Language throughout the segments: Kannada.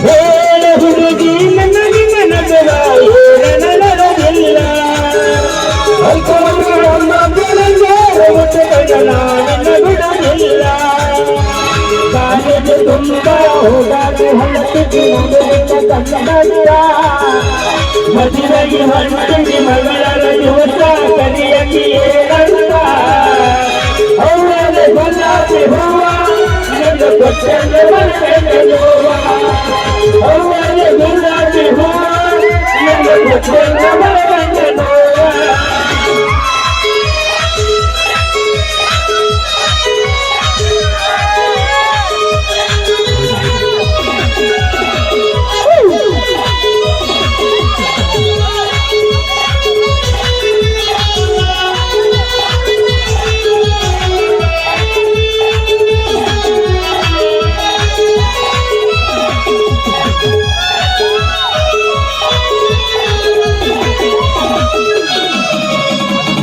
ಹೇಳ ಹುಡುಗಿ ನನಗೆ ನನಗರ ಮಗಳ ದಿವಸ ಕರಿಯಕ್ಕೆ ಏರಲ್ಲ ಹೂವ ನನ್ನ ಕೊಟ್ಟಲ್ಲ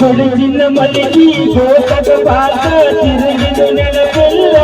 ಹುಡುಗಿನ ಮಲಗಿ ಗೋತಕ ಪಾತ ತಿರುಗಿದು ನೆನಪಿಲ್ಲ.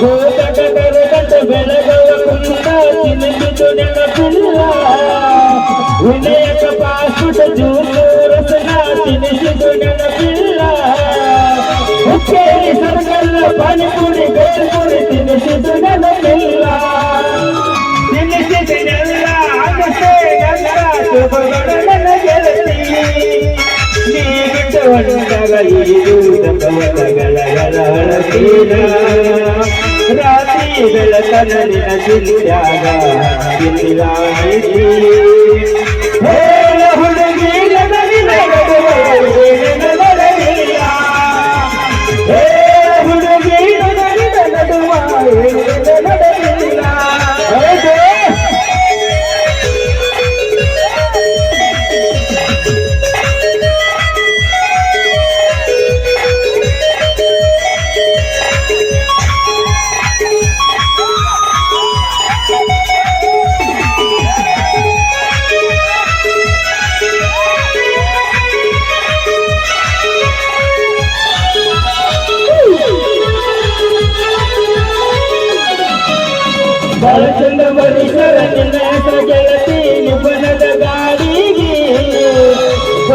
ಗೋತಕ ಕರಗಟ ಬೆಳಗವ ಕುಂದ ತಿರುಗಿದು ನೆನಪಿಲ್ಲ. ವಿನಯಕ ಪಾಸುಟ ಜೂಸು ರಸನ ತಿನಿಸಿದು ನೆನಪಿಲ್ಲ. ಹುಕ್ಕೇರಿ ಸರಗಲ್ಲ, ಪಾನಿಪುರಿ ಗಟ್ಟುಪುರಿ ತಿನಿಸಿದು ನೆನಪಿಲ್ಲ. ತಿನಿಸಿದೆಲ್ಲ ಆಗಸೆ ನನ್ನ ರಾತ್ರಿ ಬೆಳಕಲ್ಲಿನ ಜಿಲ್ಲಾಗ ಹೇಳ ಹುಡುಗಿ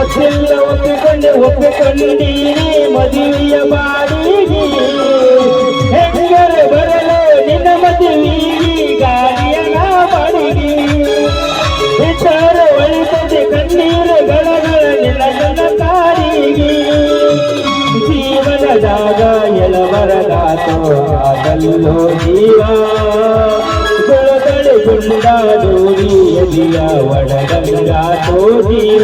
ಗೊತ್ತಿಲ್ಲ ಒಪ್ಪಿಕೊಂಡೆ ಒಪ್ಪಿಕೊಂಡೀನಿ ಮದುವೆಯ ಬಾಡಿಗೆ. ಹೆಂಗರೆ ಬರಲು ನಿನ್ನ ಮದುವೆಗೆ ಗಾಡಿಯನ ನಾ ಬಾಡಿಗೆ ಇತರ ಒಳಿತದೆ ಕಣ್ಣೀರು ಗಳಗಳ ನಿನ್ನ ನನ್ನ ಕಾರಿಗೆ ಜೀವನದಾಗ ಎಳವರದಾತೋ ಆಗಲ್ಲೋ ಜೀವ ಬೆಳಗಳೆ ಗುಂಡಾಡೋರಿ, ಎದಿಯ ಒಡಗಂಗಾತೋ ಜೀವ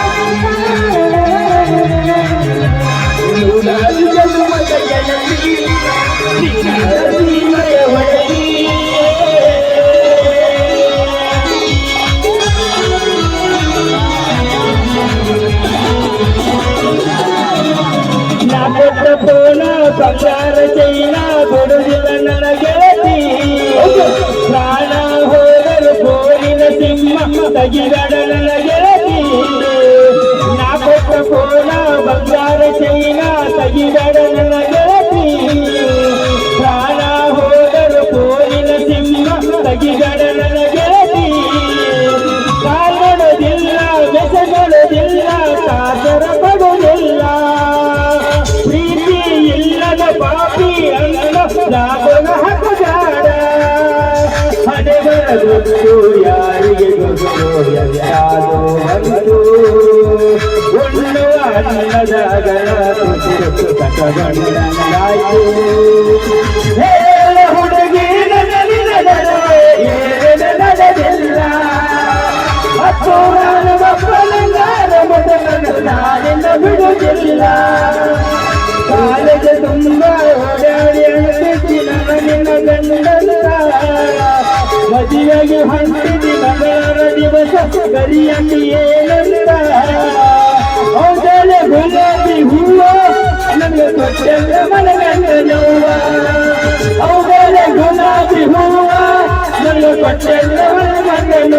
ಗೊತ್ತು ಯಾರಿಗೆ ಬಂತು ಹುಡುಗಿ ನಾನು ಬಿಡುವುದಿಲ್ಲ ಬೆಳಗ್ಗೆ ಹೊಂದಿನಿ ಮಂಗಳವಾರ ದಿವಸ ಗರಿಯಲ್ಲಿ ಏನಂತ. ಹೌದಲೆ ಗುಲಾಬಿ ಹೂವ? ನನಗೆ ಕೊಟ್ಟಂದ್ರ ಮನಗಂಡ ನೋವ. ಗುಲಾಬಿ ಹೂವ? ನನಗೆ ಕೊಟ್ಟಂದ್ರ ಮನಗಂಡ